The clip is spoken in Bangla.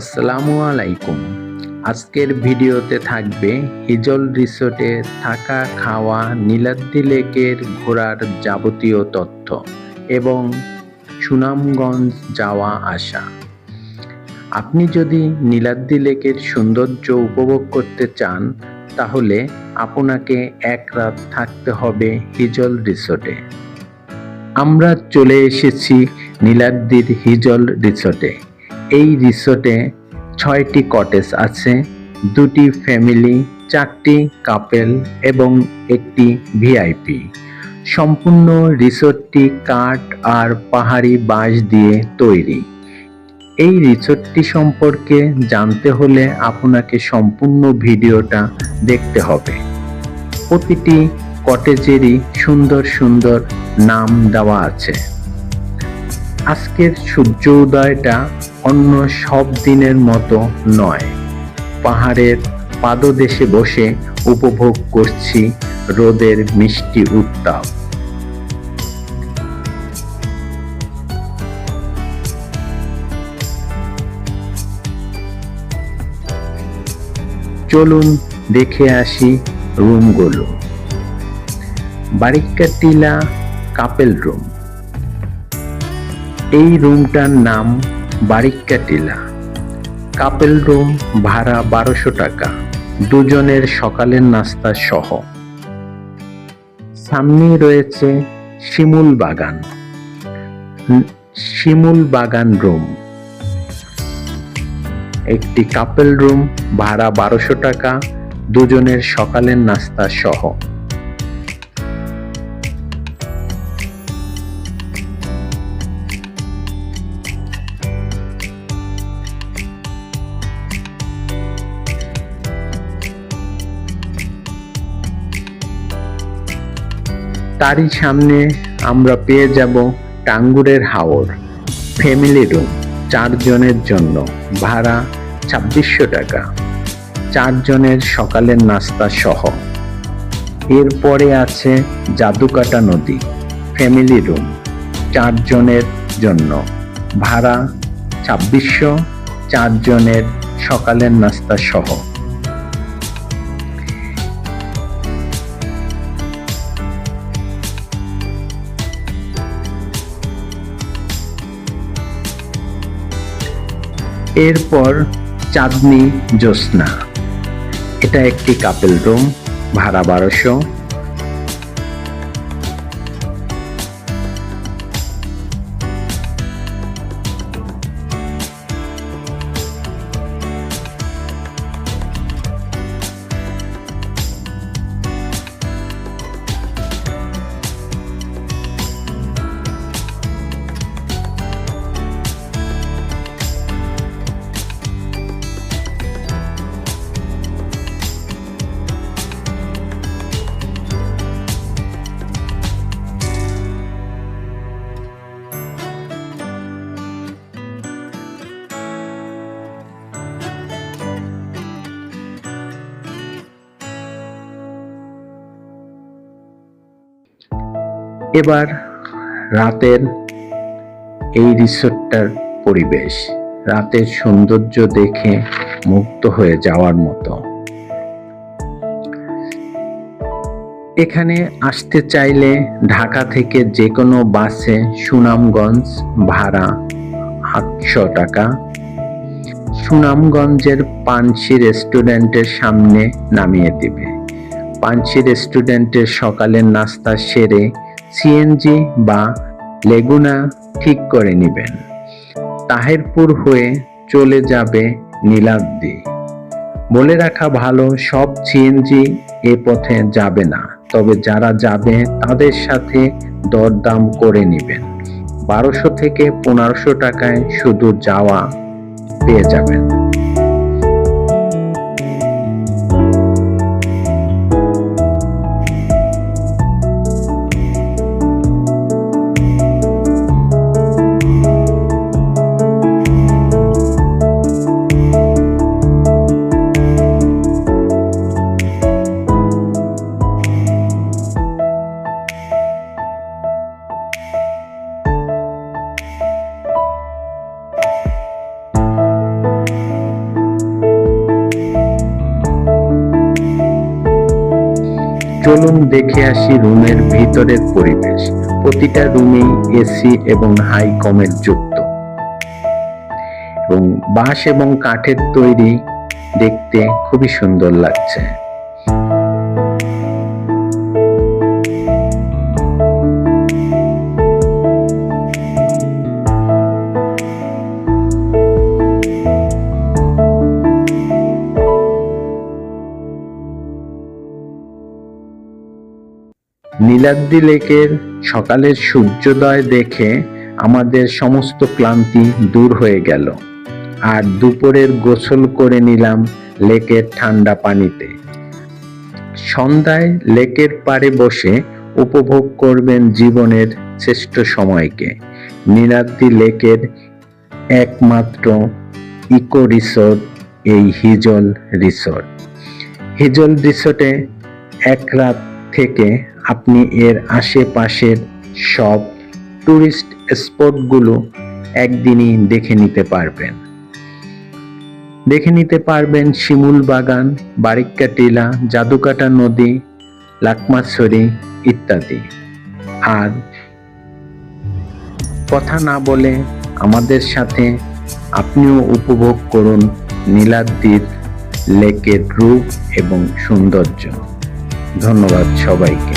আসসালামু আলাইকুম। আজকের ভিডিওতে থাকবে হিজল রিসোর্টে থাকা খাওয়া নীলাদ্রি লেকের ঘোরার যাবতীয় তথ্য এবং সুনামগঞ্জ যাওয়া আসা। আপনি যদি নীলাদ্রি লেকের সৌন্দর্য উপভোগ করতে চান, তাহলে আপনাকে এক রাত থাকতে হবে হিজল রিসোর্টে। আমরা চলে এসেছি নীলাদ্রির হিজল রিসোর্টে। এই রিসোর্টে ছয়টি কটেজ আছে, দুটি ফ্যামিলি, চারটি কাপেল এবং একটি ভিআইপি। সম্পূর্ণ রিসোর্টটি কাঠ আর পাহাড়ি বাঁশ দিয়ে তৈরি। এই রিসোর্টটি সম্পর্কে জানতে হলে আপনাকে সম্পূর্ণ ভিডিওটা দেখতে হবে। প্রতিটি কটেজেরই সুন্দর সুন্দর নাম দেওয়া আছে। আজকের সূর্য উদয়টা অন্য সব দিনের মতো নয়। পাহাড়ের পাদদেশে বসে উপভোগ করছি রোদের মিষ্টি উত্তাপ। চলুন দেখে আসি রুমগুলো। বারিক্কা টিলা কাপেল রুম। এই রুমটার নাম বারিক্কা টিলা কাপেল রুম ভাড়া বারোশো টাকা। দুজনের সকালের নাস্তা সহ। সামনে রয়েছে শিমুল বাগান। শিমুল বাগান রুম। একটি কাপেল রুম ভাড়া বারোশো টাকা। দুজনের সকালের নাস্তা সহ। তারই সামনে আমরা পেয়ে যাব টাঙ্গুরের হাওর ফ্যামিলি রুম চারজনের জন্য, ভাড়া ছাব্বিশশো টাকা। চারজনের সকালের নাস্তা সহ। এরপরে আছে জাদুকাটা নদী ফ্যামিলি রুম চারজনের জন্য, ভাড়া ছাব্বিশশো, চারজনের সকালের নাস্তা সহ। এরপর চাঁদনি জ্যোৎস্না। এটা একটি কাপেল রুম ভাড়া বারোশো। এবার রাতের এই রিসোর্টটার পরিবেশ, রাতের সৌন্দর্য দেখে মুক্ত হয়ে যাওয়ার মতো। এখানে আসতে চাইলে ঢাকা থেকে যে কোনো বাসে সুনামগঞ্জ ভাড়া আটশো টাকা। সুনামগঞ্জের পানসি রেস্টুরেন্টের সামনে নামিয়ে দিবে। পানসি রেস্টুরেন্টের সকালের নাস্তা সেরে সিএনজি বা লেগুনা ঠিক করে নেবেন। তাহেরপুর হয়ে চলে যাবে নীলাদ্রি। বলে রাখা ভালো, সব সিএনজি এ পথে যাবে না। তবে যারা যাবে, তাদের সাথে দরদাম করে নেবেন। বারোশো থেকে পনেরোশো টাকায় শুধু যাওয়া পেয়ে যাবেন। চলুন দেখে আসি রুমের ভিতরের পরিবেশ। প্রতিটা রুমেই এসি এবং হাই কমের যুক্ত। এবং বাঁশ এবং কাঠের তৈরি দেখতে খুবই সুন্দর লাগছে। নীলাদ্রি লেকের সকালের সূর্যোদয় দেখে আমাদের সমস্ত ক্লান্তি দূর হয়ে গেল। আর দুপুরের গোসল করে নিলাম লেকের ঠান্ডা পানিতে। সন্ধ্যায় লেকের পাড়ে বসে উপভোগ করবেন জীবনের শ্রেষ্ঠ সময়কে। নীলাদ্রি লেকের একমাত্র ইকো রিসোর্ট, এই হিজল রিসোর্ট। হিজল রিসোর্টে এক রাত থেকে আপনি এর আশেপাশের সব টুরিস্ট স্পটগুলো একদিনই দেখে নিতে পারবেন। দেখে নিতে পারবেন শিমুল বাগান বারিক্কা টিলা জাদুকাটা নদী, লাকমাছড়ি ইত্যাদি। আর কথা না বলে আমাদের সাথে আপনিও উপভোগ করুন নীলাদ্রির লেকের রূপ এবং সৌন্দর্য। ধন্যবাদ সবাইকে।